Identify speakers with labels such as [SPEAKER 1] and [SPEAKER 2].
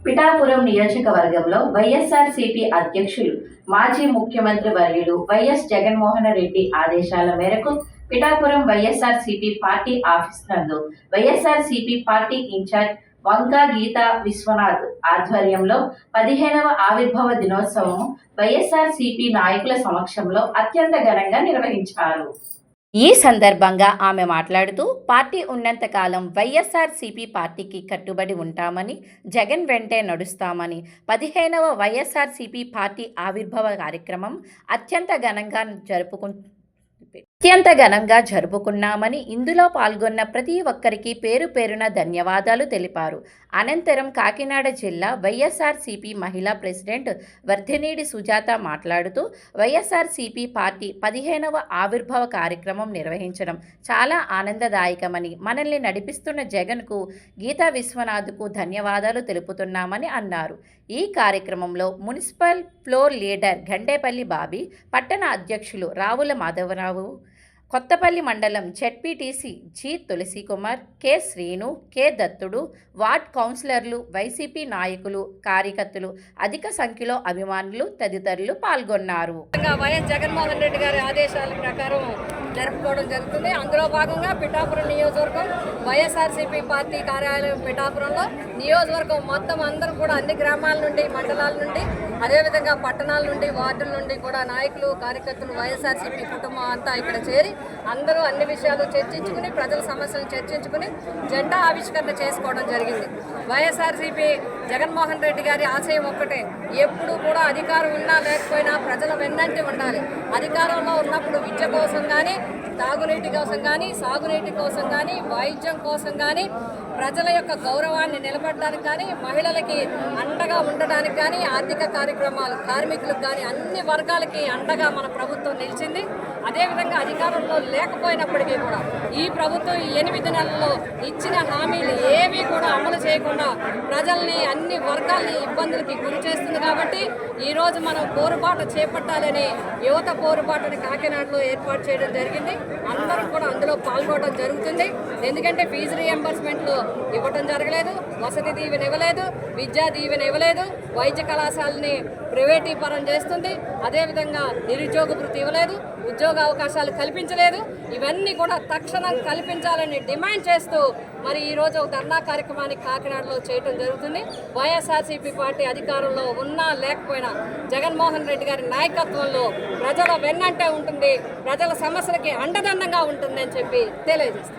[SPEAKER 1] పిఠాపురం నియోజకవర్గంలో వైఎస్ఆర్ సిపి అధ్యక్షులు మాజీ ముఖ్యమంత్రి వర్యులు వైఎస్ జగన్మోహన్ రెడ్డి ఆదేశాల మేరకు Pithapuram YSR CP party office నందు YSR CP party incharge Vanga Geetha Viswanath ఆధ్వర్యంలో పదిహేనవ ఆవిర్భావ దినోత్సవం వైఎస్ఆర్ సిపి నాయకుల సమక్షంలో అత్యంత ఘనంగా నిర్వహించారు. ఈ సందర్భంగా ఆమె మాట్లాడుతూ పార్టీ ఉన్నంతకాలం వైఎస్ఆర్సీపీ పార్టీకి కట్టుబడి ఉంటామని జగన్ వెంటే నడుస్తామని పదిహేనవ వైఎస్ఆర్సీపీ పార్టీ ఆవిర్భావ కార్యక్రమం అత్యంత ఘనంగా జరుపుకుంటు అత్యంత ఘనంగా జరుపుకున్నామని ఇందులో పాల్గొన్న ప్రతి ఒక్కరికి పేరు పేరున ధన్యవాదాలు తెలిపారు. అనంతరం కాకినాడ జిల్లా వైఎస్ఆర్సీపీ మహిళా ప్రెసిడెంట్ వర్ధినేడి సుజాత మాట్లాడుతూ వైఎస్ఆర్సీపీ పార్టీ పదిహేనవ ఆవిర్భావ కార్యక్రమం నిర్వహించడం చాలా ఆనందదాయకమని మనల్ని నడిపిస్తున్న జగన్కు గీతా విశ్వనాథ్కు ధన్యవాదాలు తెలుపుతున్నామని అన్నారు. ఈ కార్యక్రమంలో municipal floor leader Gandepalli Bobby పట్టణ అధ్యక్షులు రావుల మాధవరావు కొత్తపల్లి మండలం ZPTC G Tulasi Kumar K Srinu K Dattudu ward కౌన్సిలర్లు వైసీపీ నాయకులు కార్యకర్తలు అధిక సంఖ్యలో అభిమానులు తదితరులు పాల్గొన్నారు.
[SPEAKER 2] వైఎస్ జగన్మోహన్ రెడ్డి గారి ఆదేశాల ప్రకారం జరుపుకోవడం జరుగుతుంది. అందులో భాగంగా పిఠాపురం నియోజకవర్గం వైఎస్ఆర్సీపీ పార్టీ కార్యాలయం పిఠాపురంలో నియోజకవర్గం మొత్తం అందరూ కూడా అన్ని గ్రామాల నుండి మండలాల నుండి అదేవిధంగా పట్టణాల నుండి వార్డుల నుండి కూడా నాయకులు కార్యకర్తలు వైఎస్ఆర్సీపీ కుటుంబం అంతా ఇక్కడ చేరి అందరూ అన్ని విషయాలు చర్చించుకుని ప్రజల సమస్యలు చర్చించుకుని జెండా ఆవిష్కరణ చేసుకోవడం జరిగింది. వైఎస్ఆర్సీపీ జగన్మోహన్ రెడ్డి గారి ఆశయం ఒక్కటే ఎప్పుడు కూడా అధికారం ఉన్నా లేకపోయినా ప్రజల వెన్నంటి ఉండాలి. అధికారంలో ఉన్నప్పుడు విద్య కోసం కానీ తాగునీటి కోసం కానీ సాగునీటి కోసం కానీ వైద్యం కోసం కానీ ప్రజల యొక్క గౌరవాన్ని నిలబడడానికి కానీ మహిళలకి అండగా ఉండడానికి కానీ ఆర్థిక కార్యక్రమాలు కార్మికులకు కానీ అన్ని వర్గాలకి అండగా మన ప్రభుత్వం నిలిచింది. అదేవిధంగా అధికారంలో లేకపోయినప్పటికీ కూడా ఈ ప్రభుత్వం ఎనిమిది నెలల్లో ఇచ్చిన హామీలు ఏవి కూడా అమలు చేయకుండా ప్రజల్ని అన్ని వర్గాల్ని ఇబ్బందులకి గురి చేస్తుంది కాబట్టి ఈరోజు మనం పోరుబాట చేపట్టాలని యువత పోరుబాటుని కాకినాడలో ఏర్పాటు చేయడం జరిగింది. అందరం కూడా పాల్గొనడం జరుగుతుంది. ఎందుకంటే ఫీజు రియంబర్స్మెంట్లు ఇవ్వటం జరగలేదు వసతి దీవెన ఇవ్వలేదు విద్యా దీవెన ఇవ్వలేదు వైద్య కళాశాలని ప్రైవేటీకరణ చేస్తుంది. అదేవిధంగా నిరుద్యోగ వృత్తి ఇవ్వలేదు ఉద్యోగ అవకాశాలు కల్పించలేదు. ఇవన్నీ కూడా తక్షణం కల్పించాలని డిమాండ్ చేస్తూ మరి ఈరోజు ఒక ధర్నా కార్యక్రమాన్ని కాకినాడలో చేయటం జరుగుతుంది. వైఎస్ఆర్సీపీ పార్టీ అధికారంలో ఉన్నా లేకపోయినా జగన్మోహన్ రెడ్డి గారి నాయకత్వంలో ప్రజల వెన్నంటే ఉంటుంది ప్రజల సమస్యలకి అండదండంగా ఉంటుందని చెప్పి తెలియజేస్తాం.